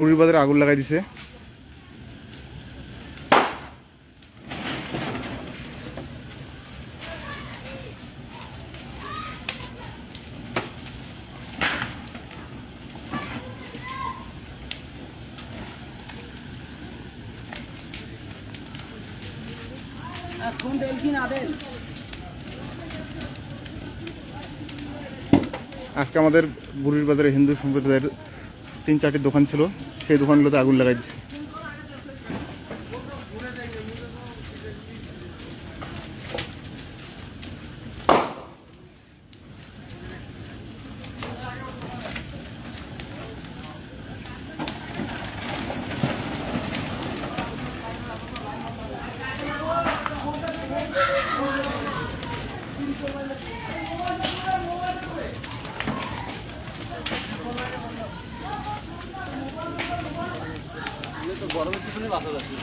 পুরীর বাজারে আগুন লাগাই দিছে। কি না আজকে আমাদের বুড়ির বাজারে হিন্দু সম্প্রদায়ের তিন চারটে দোকান ছিল সেই দোকানগুলোতে আগুন লাগাই দিছে গরমের পিছনে বাসা যাচ্ছে।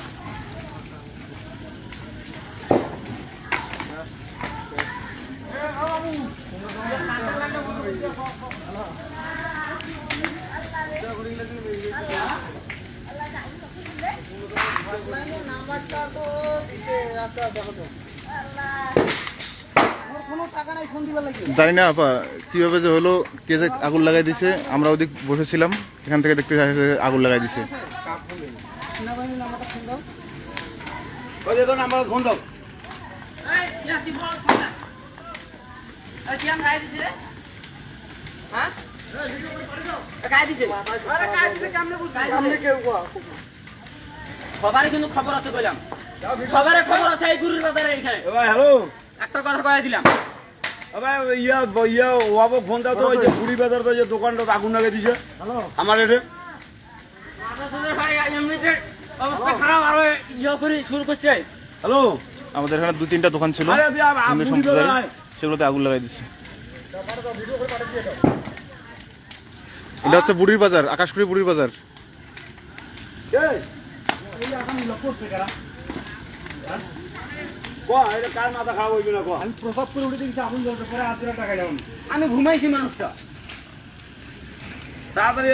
জানি না, আপা, কীভাবে যে হলো, কে যে আগুন লাগাই দিছে, আমরা ওদিক বসেছিলাম, এখান থেকে দেখতে আগুন লাগাই দিছে সেনাবাহিনীর নাম্বারটা ফোন দাও ওই যে তোর ফোন দাও। কোয়া সবারই কিন্তু খবর আছে কইলাম। সবার খবর আছে এই গুরুর বাজারে এইখানে হ্যালো একটা কথা কয়ে দিলাম। ইয়া ইয়া ওয়াবো ফোন দাও তো ওই যে বুড়ি বাজার তো যে দোকানটা আগুন লাগিয়ে দিছে। আমার এটা অবস্থা খারাপ আরও ইয়ে করে শুরু করছে। হ্যালো? আমাদের এখানে দু তিনটা দোকান ছিল। হিন্দু সম্প্রদায়ের সেগুলোতে আগুন লাগাই দিছে এটা হচ্ছে বুড়ির বাজার আকাশপুরি বুড়ির বাজার। এই কো এটা কার মাথা খারাপ হইবে আমি ঘুমাইছি মানুষটা। তাড়াতাড়ি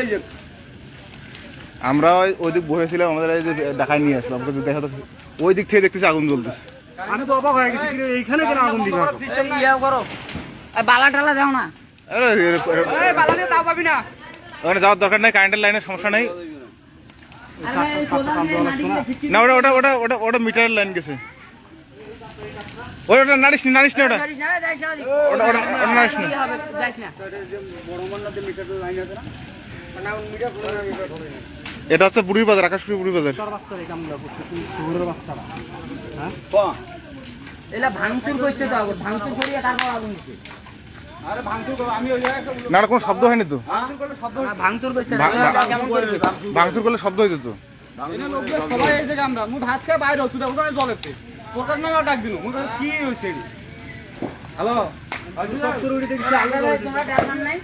আমরা ওই- ওই দিক বসেছিলাম আমাদের এই যে দেখাই নিয়ে আসলাম আমাদের দেখা তো- ওই দিক থেকে দেখতেছি আগুন জ্বলতেছে। আমি তো অবাক হয়ে গেছি কি এইখানে কেন আগুন দিবে এই ইয়ে করো। এই বালা টালা দাও না। বালা দিয়ে তাও পাবি না। ওখানে যাওয়ার দরকার নাই কারেন্টের লাইনের সমস্যা নাই। না ওটা ওটা ওটা ওটা ওটা মিটারের লাইন গেছে। ওটা ওটা। নারিস না নারিস না ওটা ওটা ওটা নারিস না। বড় লাইন আছে না? মানে মিটার এটা হচ্ছে বুড়ির বাজার আকাশপুরি বুড়ির বাজার। আমি না না কোনো শব্দ হয়নি তো। ভাঙচুর করলে শব্দ হইতো। তো। সবাই এই আমরা ভাত খেয়ে বাইরে হচ্ছি দেখো প্রকাশ নামে ডাক দিল। কি হয়েছে হ্যালো? তোমরা টের পান নাই?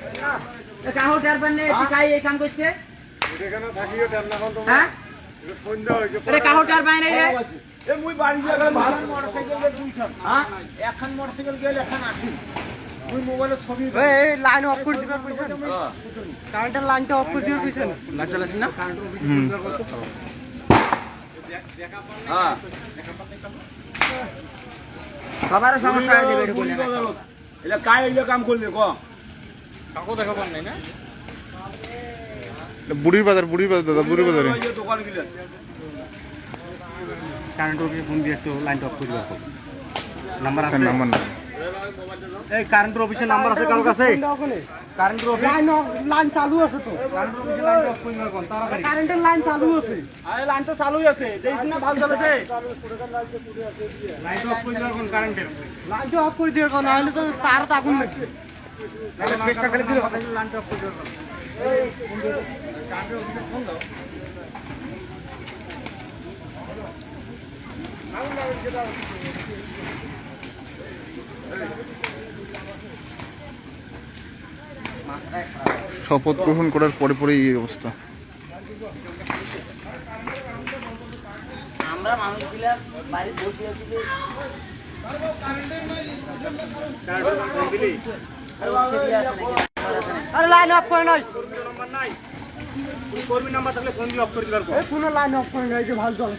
এ কাহো টের পান নাই? কাই এই কাম করছে? হ্যাঁ? এটা কাহো টের রে? এ মুই বাড়ি যাবে ভাত মোটরসাইকেল দিয়ে দুইখান হ্যাঁ? একখান মোটরসাইকেল গেলে একখান আসি মুই মোবাইলে ছবি এই লাইন অফ করে দিবে কইছেন কারেন্টের লাইনটা অফ করে দিবে কইছেন লাইট জ্বালাছিস না? হুম। হ্যাঁ। সমস্যা হয়ে যাবে এটা বললে কাই এগুলো কাম করলে ক? কাকু দেখা পান নাই না? বুড়ির বাজার বুড়ির বাজার দাদা বুড়ির বাজারে। ওই যে দোকান কারেন্ট অফিসে ফোন দিয়ে একটু লাইনটা অফ করে দিবে নাম্বার আছে? নাম্বার না এই কারেন্টের অফিসের নাম্বার আছে কারও কাছে? কারেন্টের অফিস লাইন লাইন চালু আছে তো। লাইন অফ করে দিবে তাড়াতাড়ি। কারেন্টের লাইন চালু আছে। আরে লাইন তো চালুই আছে দেখিস না ভালো চলেছে। লাইন অফ করে দিবে কারেন্টের লাইন অফ করে দিবে কোন নাহলে তো তার তো আগুন লাগবে। চেষ্টা করে দিলে হবে লাইন অফ করে দিবে শপথ গ্রহণ করার পরে পরেই এই অবস্থা। আমরা মানুষগুলা বাড়ি বসে আছি যে আরে লাইন অফ করে নাই কর্মী নাম্বার থাকলে ফোন দিয়ে অফ করে দিবার কোনো লাইন অফ করে নাই যে ভালো জল